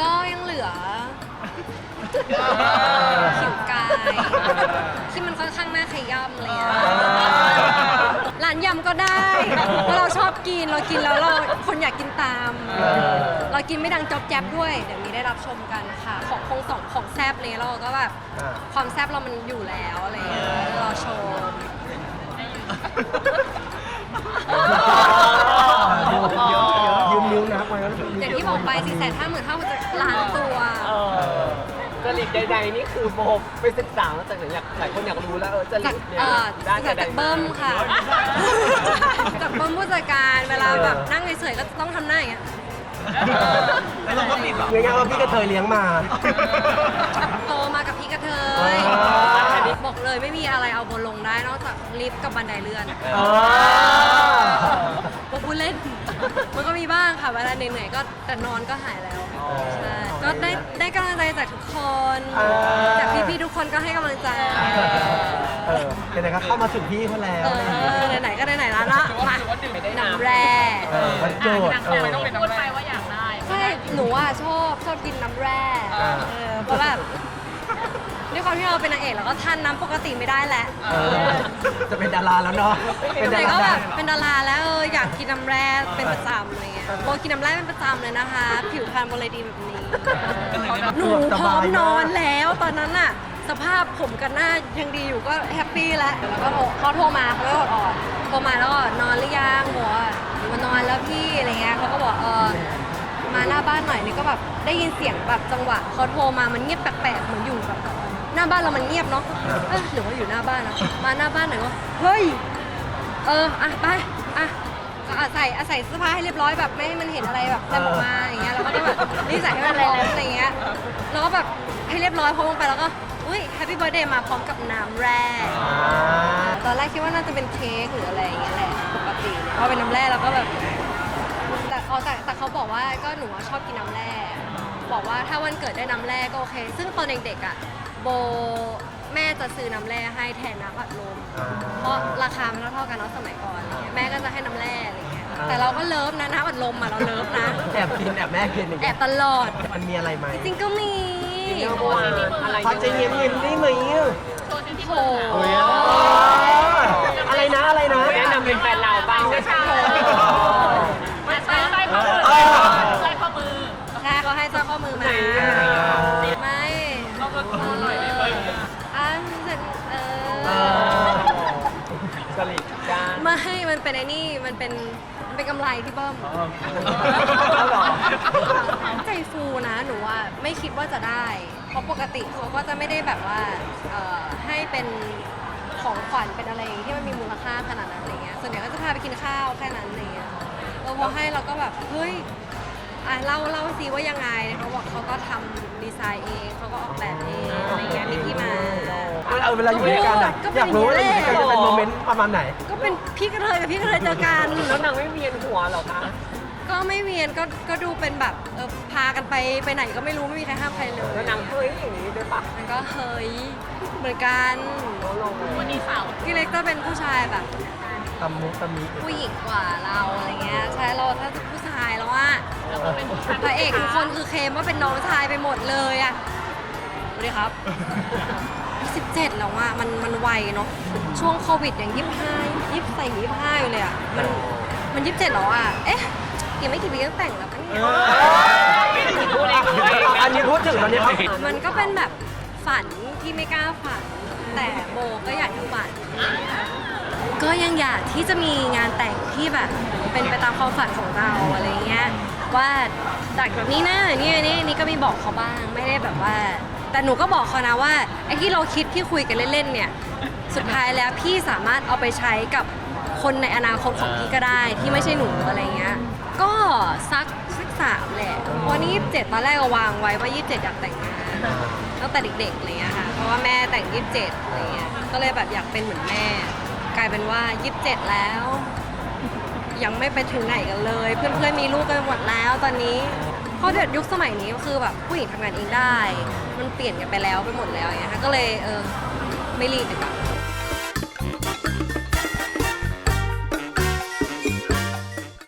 ก็ยังเหลือผิวกาย ที่มันค่อนข้างน่าขย้ำอะไรเลยร้านยำก็ได้เพราะเราชอบกินเรากินแล้วเราคนอยากกินตาม เรากินไม่ดังจอบแจ๊บด้วย เดี๋ยวมีได้รับชมกันค่ะ ของคงสองของแซบเลยเราก็แบบอ่าความแซบเรามันอยู่แล้วอะไรอย่างเงี้ยรอชมยืม บอกไปสี่แสนห้าหมื่นห้าพันล้านตัว เออจริตใดๆนี่คือโบไปศึกษามาจากไหนอยากหลายคนอยากรู้แล้วเออจริจากตเนี่ยเอ่อด้านจากใดจากเบิ้มค่ะ จากเบิ้มผู้จัดการเวลาแบบนั่งเฉยๆก็จะต้องทำหน้าอย่างเงี้ยแล้วเราก็ปิดเหรอ ง่ายๆว่าพี่กระเทยเลี้ยงมา โตมากับพี่กระเทยอ่าบอกเลยไม่มีอะไรเอาบนลงได้นอกจากลิฟต์กับบันไดเลื่อนอ๋อก็พูดเล่น มันก็มีบ้างค่ะเวลาเหนื่อยๆก็แต่นอนก็หายแล้วใช่ก็ได้ได้กำลังใจจากทุกคนจากพี่ๆทุกคนก็ให้กำลังใจเออเป็นไงครับเข้ามาถึงพี่เขาแล้วเออไหนๆก็ไหนๆแล้วเนาะมาน้ำแร่ เออวันโจทย์เออต้องพูดไปว่าอยากได้ใช่ หนูอะชอบชอบกินน้ำแร่อ่าเออเพราะแบบด้วยความที่เราเป็นนางเอกเราก็ทานน้ำปกติไม่ได้แหละเออจะเป็น ดาราแล้วเนาะเป็นดาแต่ราก็แบบเป็นดาราแล้วเอออยากกินน้ำแร่เป็นประจำอะไรเงี้ยโบกินน้ำแร่เป็นประจำเลยนะคะ ผิวพรรณโบเลยดีแบบนี้ หนูพร้อมนอนแล้วตอนนั้นน่ะสภาพผมกับหน้ายังดีอยู่ก็แฮปปี้แล้วแล้วก็โทรเขาโทรมาเขาก็ออดโทรมาแล้วก็นอนหรือยังบอกว่าหนูมานอนแล้วพี่อะไรเงี้ยเขาก็บอกเออมาหน้าบ้านหน่อยนี่ก็แบบได้ยินเสียงแบบจังหวะเขาโทรมามันเงียบแปลกๆเหมือนอยู่แบบ หน้าบ้านเรามันเงียบเนาะเออหรือว่าอยู่หน้าบ้านนะมาหน้าบ้านหน่อยก็เฮ้ย เอออะไปอะก็อะใส่อะใส่เสื้อผ้าให้เรียบร้อยแบบไม่ให้มันเห็นอะไรแบบเต็มออกมาอย่างเงี้ยแล้วก็แบบนี่ใส่ให้มันพร้อมอะไรเงี้ยแล้วก็แบบให้เรียบร้อยพอลงไปแล้วก็อุ้ยแฮปปี้เบ t ร์ a เดย์มาพร้อมกับน้ำแร่อ่าตอนแรกคิดว่าน่าจะเป็นเค้กหรืออะไรอย่างเงี้ยแหละปกติพอเป็นน้ำแร่แล้วก็แบบแต่อ๋อแต่แต่เขาบอกว่าก็หนูอะชอบกินน้ำแร่ บอกว่าถ้าวันเกิดได้น้ำแร่ก็โอเค ซึ่งตอนเด็กๆอะโบแม่จะซื้อน้ำแร่ให้แทนน้ำอัดลมเพราะราคามันเท่าๆกันเนาะสมัยก่อนอะไรเงี้ยแม่ก็จะให้น้ำแร่อะไรเงี้ยแต่เราก็เลิฟนะน้ำอัดลมอะเราเลิฟนะแอบกินแอบแม่กินอย่างแอเงี้ยบตลอด มันมีอะไรไหมจริงๆก็มีเนื้อโบราณอะไรพอจะเงียบเงียบได้ไหมอะโช เป็นไอ้นี่มันเป็นมันเป็นกำไรที่เบิ้มเอาเหรอ ใจฟูนะหนูว่าไม่คิดว่าจะได้ เพราะปกติเขาก็จะไม่ได้แบบว่าเอ่อให้เป็นของขวัญเป็นอะไรที่มันมีมูลค่าขนาดนั้นอะไรเงี้ยส่วนใหญ่ก็จะพาไปกินข้าวแค่นั้นอะไรเงี้ยเราพอให้เราก็แบบเฮ้ย อะเล่าเล่าซิว่ายังไงเขาบอกเขาก็ทำดีไซน์เองเขาก็ออกแบบเองอะไรเงี้ยมีที่มา เออเวลาอยู่ด้วยกันอะก็เป็นอยากรู้ว่าอย่างนี้จะแหละเป็นโมเมนต์ประมาณไหน ก็เป็นพี่กระเทยกับพี่กระเทยเจอกัน แล้วนางไม่เวียนหัวเหรอคะ ก็ไม่เวียนก็ก็ดูเป็นแบบเออพากันไปไปไหนก็ไม่รู้ไม่มีใครห้ามใครเลยแล้วนางเฮ้ยอย่างนี้ด้วยปะมันก็เฮ้ยเหมือนกันเขาลงวันนี้สาวพี่เล็กก็เป็นผู้ชายแบบ ตำมุกตำมีผู้หญิงกว่าเราอะไรเงี้ยใช่เราถ้า คนคือเคลมว่าเป็นน้องชายไปหมดเลยอะสวัสดีครับ 17 แล้วว่ามันมันไวเนาะช่วงโควิดอย่างยี่ห้ายี่ใส่ยี่ห้าอยู่เลยอะมันมันยี่สิบเจ็ดแล้วอะเอ๊ะอีกไม่กี่ปีก็แต่งแล้วปะเนี่ยอันนี้พูดถึงตอนนี้เขามันก็เป็นแบบฝันที่ไม่กล้าฝัน แต่โบก็อยากจะฝัน ก็ยังอยากที่จะมีงานแต่งที่แบบเป็นไปตามความฝันของเราอะไรเงี้ย ว่าจากแบบนี้นะนี่นี่นี่ก็มีบอกเขาบ้างไม่ได้แบบว่า แต่หนูก็บอกเขานะว่าไอ้ที่เราคิดที่คุยกันเล่นๆเนี่ยสุดท้ายแล้วพี่สามารถเอาไปใช้กับคนในอนาคตของพี่ก็ได้ที่ไม่ใช่หนูอะไรเงี้ยก็สักสักสามแหละเพราะนี่ยี่สิบเจ็ดตอนแรกก็วางไว้ว่ายี่สิบเจ็ดอยากแต่งงานตั้งแต่เด็กๆอะไรเงี้ยค่ะเพราะว่าแม่แต่งยี่สิบเจ็ดอะไรเงี้ยก็เลยแบบอยากเป็นเหมือนแม่ กลายเป็นว่ายี่สิบเจ็ดแล้ว ยังไม่ไปถึงไหนกันเลย เพื่อนๆมีลูกกันหมดแล้วตอนนี้เพราะเดี๋ยวยุคสมัยนี้ก็คือแบบผู้หญิงทำงานเองได้ มันเปลี่ยนกันไปแล้วไปหมดแล้วอย่างเงี้ยค่ะก็เลยเออไม่รีบดีกว่า